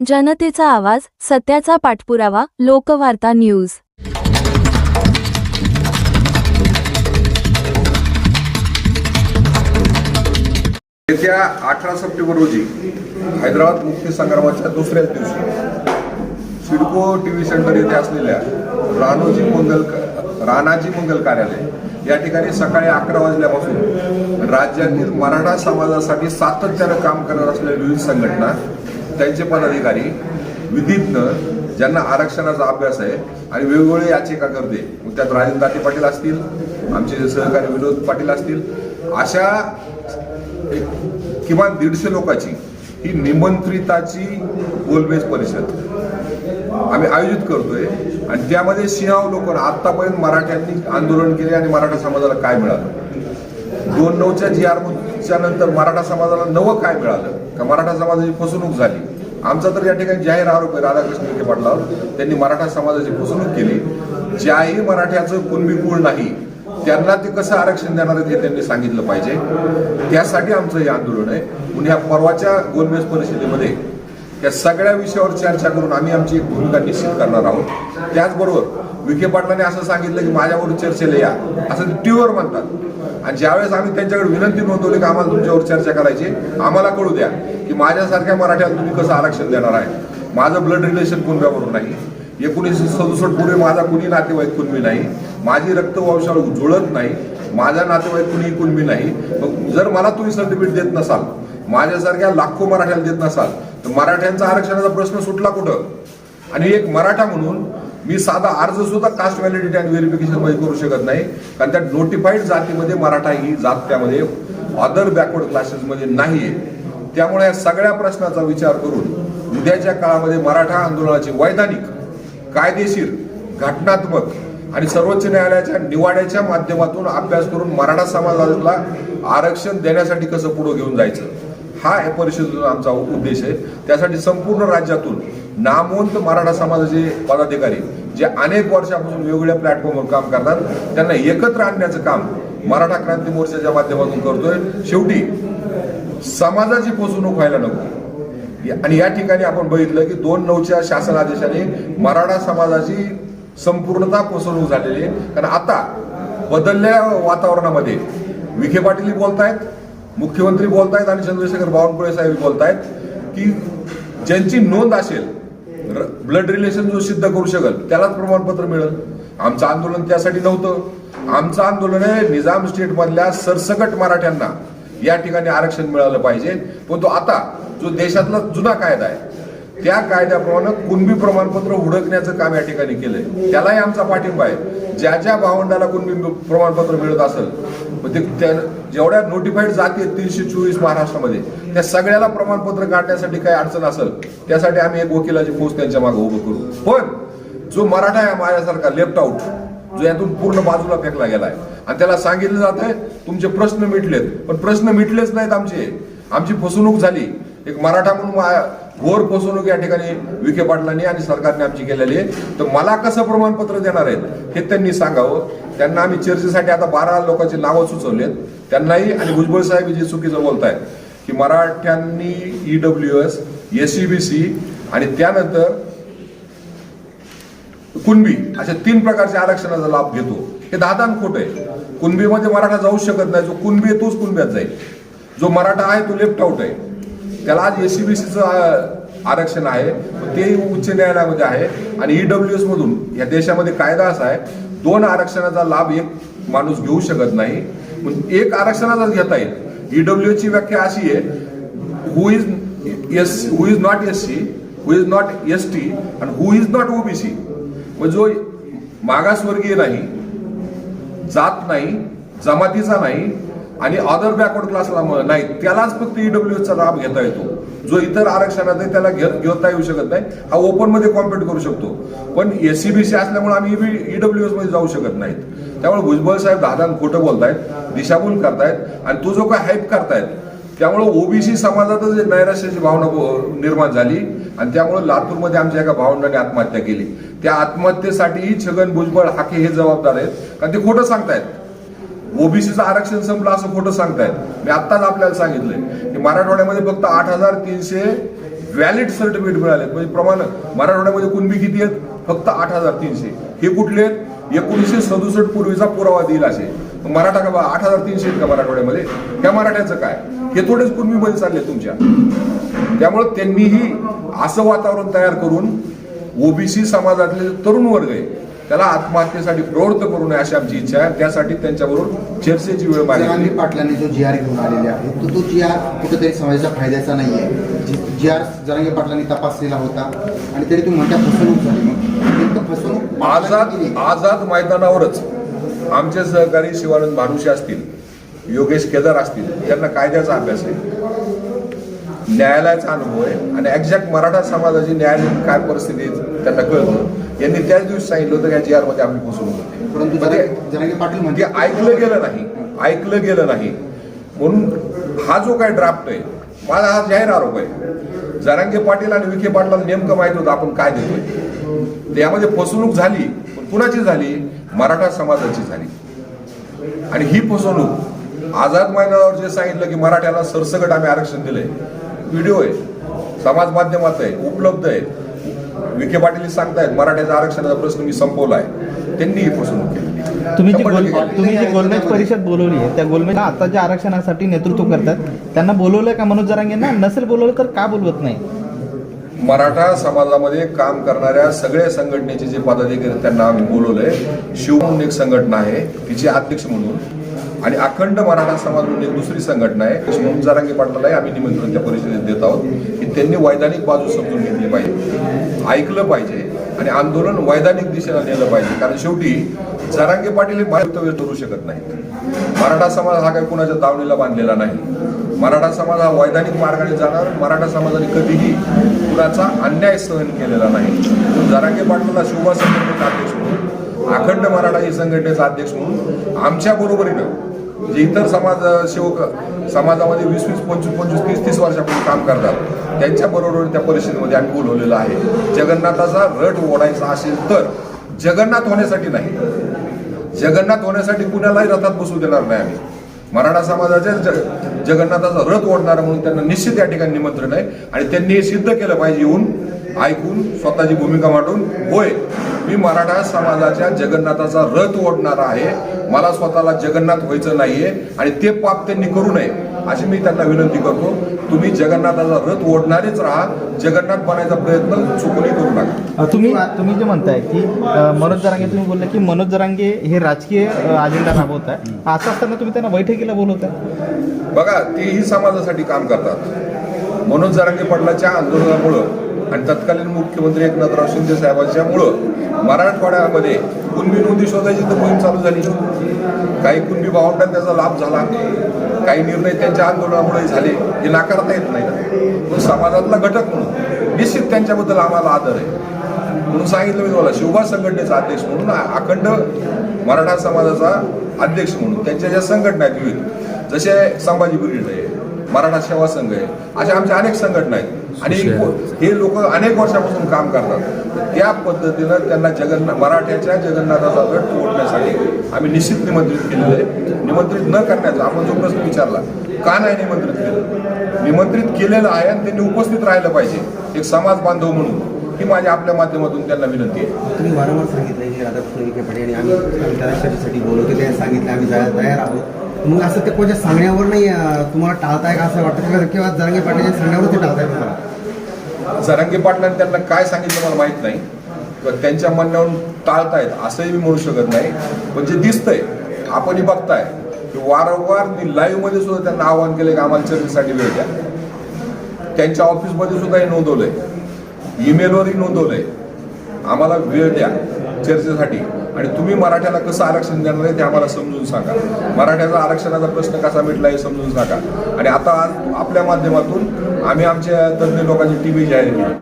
जनतेचा आवाज सत्याचा पाठपुरावा लोकवार्ता न्यूज. येत्या अठरा सप्टेंबर रोजी हैदराबाद मुक्ती संग्रामाच्या दुसऱ्याच दिवशी सिडको टी व्ही सेंटर येथे असलेल्या राणोजी मंगल राणाजी मंगल कार्यालय या ठिकाणी सकाळी अकरा वाजल्यापासून राज्यातील मराठा समाजासाठी सातत्यानं काम करत असलेल्या विविध संघटना त्यांचे पदाधिकारी विधीज्ञ ज्यांना आरक्षणाचा अभ्यास आहे आणि वेगवेगळे याचिकाकर्ते मग त्यात राजेंद्र दाते पाटील असतील आमचे सहकारी विनोद पाटील असतील अशा एक किमान दीडशे लोकांची ही निमंत्रिताची गोलमेज परिषद आम्ही आयोजित करतोय. आणि त्यामध्ये सिंहावलोकन आतापर्यंत मराठ्यांनी आंदोलन केले आणि मराठा समाजाला काय मिळालं? दोन नऊच्या जी आरमधून त्याच्यानंतर मराठा समाजाला नवं काय मिळालं? का मराठा समाजाची फसवणूक झाली? आमचा तर या ठिकाणी जाहीर आरोप आहे राधाकृष्ण विखे पाटलावर. त्यांनी मराठा समाजाची फसवणूक केली. ज्याही मराठ्याचं कुणबी कुळ नाही त्यांना ते कसं आरक्षण देणार आहेत हे त्यांनी सांगितलं पाहिजे. त्यासाठी आमचं हे आंदोलन आहे. म्हणून या परवाच्या गोलमेज परिषदेमध्ये या सगळ्या विषयावर चर्चा करून आम्ही आमची एक भूमिका निश्चित करणार आहोत. त्याचबरोबर विखे पाटलांनी असं सांगितलं की माझ्यावर चर्चेला या. असं ते टीव्हीवर म्हणतात. आणि ज्यावेळेस आम्ही त्यांच्याकडे विनंती नोंदवली की आम्हाला तुमच्यावर चर्चा करायची आम्हाला कळू द्या की माझ्यासारख्या मराठ्याला तुम्ही कसं आरक्षण देणार आहे. माझं ब्लड रिलेशन कुणब्यावरून नाही. एकोणीसशे सदुसष्ट पूर्वी माझा कुणी नातेवाईक कुणबी नाही. माझी रक्तवंशावळ जुळत नाही. माझा नातेवाईक कुणी कुणबी नाही. मग जर मला तुम्ही सर्टिफिकेट देत नसाल माझ्यासारख्या लाखो मराठ्याला देत नसाल तर मराठ्यांचा आरक्षणाचा प्रश्न सुटला कुठं? आणि एक मराठा म्हणून मी साधा अर्ज सुद्धा कास्ट व्हॅलिडिटी आणि व्हेरिफिकेशनमध्ये करू शकत नाही. कारण त्या नोटिफाईड जातीमध्ये मराठा ही जात त्यामध्ये अदर बॅकवर्ड क्लासेस मध्ये नाहीये. त्यामुळे या सगळ्या प्रश्नाचा विचार करून उद्याच्या काळामध्ये मराठा आंदोलनाची वैधानिक कायदेशीर घटनात्मक आणि सर्वोच्च न्यायालयाच्या निवाड्याच्या माध्यमातून अभ्यास करून मराठा समाजाला आरक्षण देण्यासाठी कसं पुढे घेऊन जायचं? हा या परिषदेचा आमचा उद्देश आहे. त्यासाठी संपूर्ण राज्यातून नामवंत मराठा समाजाचे पदाधिकारी जे अनेक वर्षापासून वेगवेगळ्या प्लॅटफॉर्मवर काम करतात त्यांना एकत्र आणण्याचं काम मराठा क्रांती मोर्चाच्या माध्यमातून करतोय. शेवटी समाजाची फसवणूक व्हायला नको. आणि या ठिकाणी आपण बघितलं की दोन नऊच्या शासन आदेशाने मराठा समाजाची संपूर्णता फसवणूक झालेली आहे. कारण आता बदलल्या वातावरणामध्ये विखे पाटील बोलतायत मुख्यमंत्री बोलतायत आणि चंद्रशेखर बावनकुळे साहेब बोलतायत की ज्यांची नोंद असेल ब्लड रिलेशन जो सिद्ध करू शकल त्यालाच प्रमाणपत्र मिळेल. आमचं आंदोलन त्यासाठी नव्हतं. आमचं आंदोलन आहे निजाम स्टेट मधल्या सरसकट मराठ्यांना या ठिकाणी आरक्षण मिळालं पाहिजे. पण तो आता जो देशातला जुना कायदा आहे त्या कायद्याप्रमाणे कुणबी प्रमाणपत्र उडकण्याचं काम या ठिकाणी केलंय. त्यालाही आमचा पाठिंबा आहे. ज्या ज्या भावंडाला कुणबी प्रमाणपत्र मिळत असेल ते त्या जेवढ्या नोटिफाईड जाती आहेत तीनशे चोवीस महाराष्ट्रामध्ये त्या सगळ्याला प्रमाणपत्र काढण्यासाठी काही अडचण असेल त्यासाठी आम्ही एक वकिलाची पोस्ट त्यांच्या मागे उभं करू. पण जो मराठा आहे माझ्यासारखा लेफ्ट आउट जो यातून पूर्ण बाजूला फेकला गेलाय. आणि त्याला सांगितलं जात आहे तुमचे प्रश्न मिटलेत. पण प्रश्न मिटलेच नाहीत आमचे. आमची फसवणूक झाली. एक मराठा म्हणून घोर फसवणूक या ठिकाणी विखे पाटलांनी आणि सरकारने आमची केलेली आहे. तर मला कसं प्रमाणपत्र देणार आहेत हे त्यांनी सांगावं. त्यांना आम्ही चर्चेसाठी आता बारा लोकांची नावं सुचवलेत. त्यांनाही आणि भुजबळ साहेब जे चुकीचं बोलतायत की मराठ्यांनी ई ईडब्ल्यू एस एसईबीसी आणि त्यानंतर कुणबी अशा तीन प्रकारच्या आरक्षणाचा लाभ घेतो. हे दादान खोट आहे. कुणबीमध्ये मराठा जाऊ शकत नाही. जो कुणबी आहे तोच कुणब्यात जाईल. जो मराठा आहे तो लेफ्ट आउट आहे. त्याला आज एससीबीसीचं आरक्षण आहे. ते उच्च न्यायालयामध्ये आहे. आणि ईडब्ल्यू एस मधून या देशामध्ये कायदा असा आहे दोन आरक्षणाचा लाभ एक माणूस घेऊ शकत नाही. एक आरक्षणाचाच घेता येईल. ईडब्ल्यू ची व्याख्या अशी आहे who is S who is not S C who is not S T आणि हु इज नॉट ओबीसी मग जो मागासवर्गीय नाही जात नाही जमातीचा नाही आणि अदर बॅकवर्ड क्लासला नाही. त्यालाच फक्त ईडब्ल्यूचा लाभ घेता येतो. जो इतर आरक्षणात आहे त्याला घेत घेता येऊ शकत नाही. हा ओपनमध्ये कॉम्पिट करू शकतो. पण एससीबीसी असल्यामुळे आम्ही ईडब्ल्यू एसमध्ये जाऊ शकत नाहीत. त्यामुळे भुजबळ साहेब दादान खोटं बोलतायत दिशाभूल करतायत आणि तो जो काय हाईप करतायत त्यामुळे ओबीसी समाजातच नैराश्याची भावना निर्माण झाली. आणि त्यामुळे लातूरमध्ये आमच्या एका भावंडाने आत्महत्या केली. त्या आत्महत्येसाठीही छगन भुजबळ हाके हे जबाबदार आहेत. कारण ते खोटं सांगतायत. ओबीसीचं आरक्षण संपलं असं खोटं सांगतायत. मी आत्ताच आपल्याला सांगितलंय की मराठवाड्यामध्ये फक्त आठ हजार तीनशे व्हॅलिड सर्टिफिकेट मिळाले म्हणजे प्रमाण मराठवाड्यामध्ये कुणबी किती आहेत? फक्त आठ हजार तीनशे. हे कुठले आहेत? एकोणीसशे सदुसष्ट पूर्वीचा पुरावा देईल असे. मराठा का आठ हजार तीनशे आहेत का मराठवाड्यामध्ये? त्या मराठ्याचं काय? हे थोडेच कुणबीमध्ये चालले तुमच्या. त्यामुळे त्यांनीही असं वातावरण तयार करून ओबीसी समाजातले तरुण वर्ग आहे त्याला आत्महत्येसाठी प्रवृत्त करू नये अशी आमची इच्छा आहे. त्यासाठी त्यांच्याबरोबर चर्चेची वेळ मागितली. पाटलांनी जो जी आर घेऊन आलेले आहे तो तो जी आर कुठेतरी समाजाच्या फायद्याचा नाही आहे जी आर जरांगी पाटलांनी तपासलेला होता आणि तरी तुम्ही म्हणता फसवणूक झाली फसवणूक आझाद. आझाद मैदानावरच आमचे सहकारी शिवानंद भानुशी असतील योगेश केदार असतील त्यांना कायद्याचा अभ्यास आहे. न्यायालयाचा अनुभव आहे. आणि एक्झॅक्ट मराठा समाजाची न्यायालयीन काय परिस्थिती त्यांना कळतं. यांनी त्याच दिवशी सांगितलं होतं की या जी मध्ये आपली फसवणूक होते. परंतु जरांगी पाटील म्हणजे ऐकलं गेलं नाही ऐकलं गेलं नाही. म्हणून हा जो काय ड्राफ्ट आहे माझा हा जाहीर आरोप आहे. जरांगे पाटील आणि विखे पाटलाला नेमकं माहीत होतं आपण काय देतोय. त्यामध्ये फसवणूक झाली पण कुणाची झाली? मराठा समाजाची झाली. आणि ही फसवणूक आझाद मैदानावर जे सांगितलं की मराठ्याला सरसकट आम्ही आरक्षण दिलंय व्हिडिओ आहे समाज माध्यमात आहे उपलब्ध आहे. विखे पाटील सांगतायत मराठ्याच्या आरक्षणाचा प्रश्न मी संपवलाय. त्यांनी ही फसवणूक केली. तुम्ही जी गोल. तुम्ही जी गोलमेज परिषद बोलवली आहे त्या गोलमेज आता ज्या आरक्षणासाठी नेतृत्व करतात त्यांना बोलवलंय का मनोज जरांगेंना नसेल बोलवलं तर का बोलवत नाही? मराठा समाजामध्ये काम करणाऱ्या सगळ्या संघटनेचे जे पदाधिकारी त्यांना आम्ही बोलवलंय. शिव म्हणून एक संघटना आहे तिचे अध्यक्ष म्हणून. आणि अखंड मराठा समाज म्हणून एक दुसरी संघटना आहे तशी म्हणून जरांगे पाटलालाही आम्ही निमंत्रण त्या परिषदेत देत आहोत की त्यांनी वैधानिक बाजू समजून घेतली पाहिजे ऐकलं पाहिजे आणि आंदोलन वैधानिक दिशेला नेलं पाहिजे. कारण शेवटी जारांगे पाटील हे वक्तव्य करू शकत नाहीत. मराठा समाज हा काही कुणाच्या दावणीला बांधलेला नाही. मराठा समाज हा वैधानिक मार्गाने जाणार मराठा समाजाने कधीही कुणाचा अन्याय सहन केलेला नाही. जारांगे पाटलाला शिवबा संघटनेचा अध्यक्ष म्हणून अखंड मराठा ही संघटनेचा अध्यक्ष म्हणून आमच्या बरोबरीनं जे इतर समाज सेवक समाजामध्ये वीस वीस पंचवीस पंचवीस तीस तीस वर्षापूर्वी काम करतात त्यांच्या बरोबर त्या परिषदेमध्ये आम्ही बोलवलेलं आहे. जगन्नाथाचा रथ ओढायचा असेल तर जगन्नाथ होण्यासाठी नाही. जगन्नाथ होण्यासाठी कुणालाही रथात बसू देणार नाही आम्ही. मराठा समाजाच्या जग जगन्नाथाचा रथ ओढणार म्हणून त्यांना निश्चित या ठिकाणी निमंत्रण आहे आणि त्यांनी हे सिद्ध केलं पाहिजे येऊन ऐकून स्वतःची भूमिका मांडून होय मी मराठा समाजाच्या जगन्नाथाचा रथ ओढणार आहे. मला स्वतःला जगन्नाथ व्हायचं नाहीये आणि ते पाप त्यांनी करू नये अशी मी त्यांना विनंती करतो. तुम्ही जगन्नाथाचा रथ ओढणारेच राहा. जगन्नाथ बनायचा प्रयत्न चुकूनही करू नका. तुम्ही तुम्ही जे म्हणताय की मनोज जरांगे तुम्ही बोलले की मनोज जरांगे हे राजकीय अजेंडा राबवत आहे असं असताना तुम्ही त्यांना बैठकीला बोलवताय? बघा तेही समाजासाठी काम करतात. मनोज जरांगे पाटलाच्या आंदोलनामुळं आणि तत्कालीन मुख्यमंत्री एकनाथराव शिंदे साहेबांच्यामुळं मराठवाड्यामध्ये कुणबी नोंदी शोधायची तर मोहीम चालू झाली. काही कुणबी भावंडांना त्याचा लाभ झाला. काही निर्णय त्यांच्या आंदोलनामुळे झाले. हे नाकारता येत नाही. ना पण समाजातला घटक म्हणून निश्चित त्यांच्याबद्दल आम्हाला आदर आहे. म्हणून सांगितलं मी तुम्हाला शिवभा संघटनेचा अध्यक्ष म्हणून अखंड मराठा समाजाचा अध्यक्ष म्हणून त्यांच्या ज्या संघटना आहेत विविध जसे संभाजी ब्रिगेड आहे मराठा सेवा संघ आहे अशा आमच्या अनेक संघटना आहेत. आणि हे लोक अनेक वर्षापासून काम करतात. त्या पद्धतीनं त्यांना जगन्नाथ मराठ्याच्या जगन्नाथाचा गट ओढण्यासाठी आम्ही निश्चित निमंत्रित केलेलं आहे. निमंत्रित न करण्याचा आपण जो प्रश्न विचारला का नाही निमंत्रित केलं? निमंत्रित केलेलं आहे आणि त्यांनी उपस्थित राहिलं पाहिजे. एक समाज बांधव म्हणून. ही माझ्या आपल्या माध्यमातून त्यांना विनंती आहे. तुम्ही वारंवार सांगितलं की राधाकृष्ण विखे पाटील आणि आम्ही चर्चेसाठी बोलवतो ते सांगितलं आम्ही जायला तयार आहोत. मग असं ते कोणाच्या सांगण्यावर नाही तुम्हाला टाळताय का असं वाटतं? किंवा किंवा जरांगे पाटीलच्या सांगण्यावर ते टाळताय तुम्हाला? जरांगे पाटलांनी त्यांना काय सांगितलं मला माहीत नाही. किंवा त्यांच्या म्हणण्यावरून टाळतायत असंही मी म्हणू शकत नाही. पण जे दिसतंय आपणही बघताय. की वारंवार मी लाईव्हमध्ये सुद्धा त्यांना आवाहन केलं की आम्हाला चर्चेसाठी वेळ द्या. त्यांच्या ऑफिसमध्ये सुद्धा हे नोंदवलंय. ईमेलवरही नोंदवलंय. आम्हाला वेळ द्या चर्चेसाठी. आणि तुम्ही मराठ्याला कसं आरक्षण देणार आहे ते आम्हाला समजून सांगा. मराठ्याचा आरक्षणाचा प्रश्न कसा मिटला हे समजून सांगा. आणि आता आपल्या माध्यमातून आम्ही आमच्या तज्ज्ञ लोकांची टीव्ही जाहीर केली.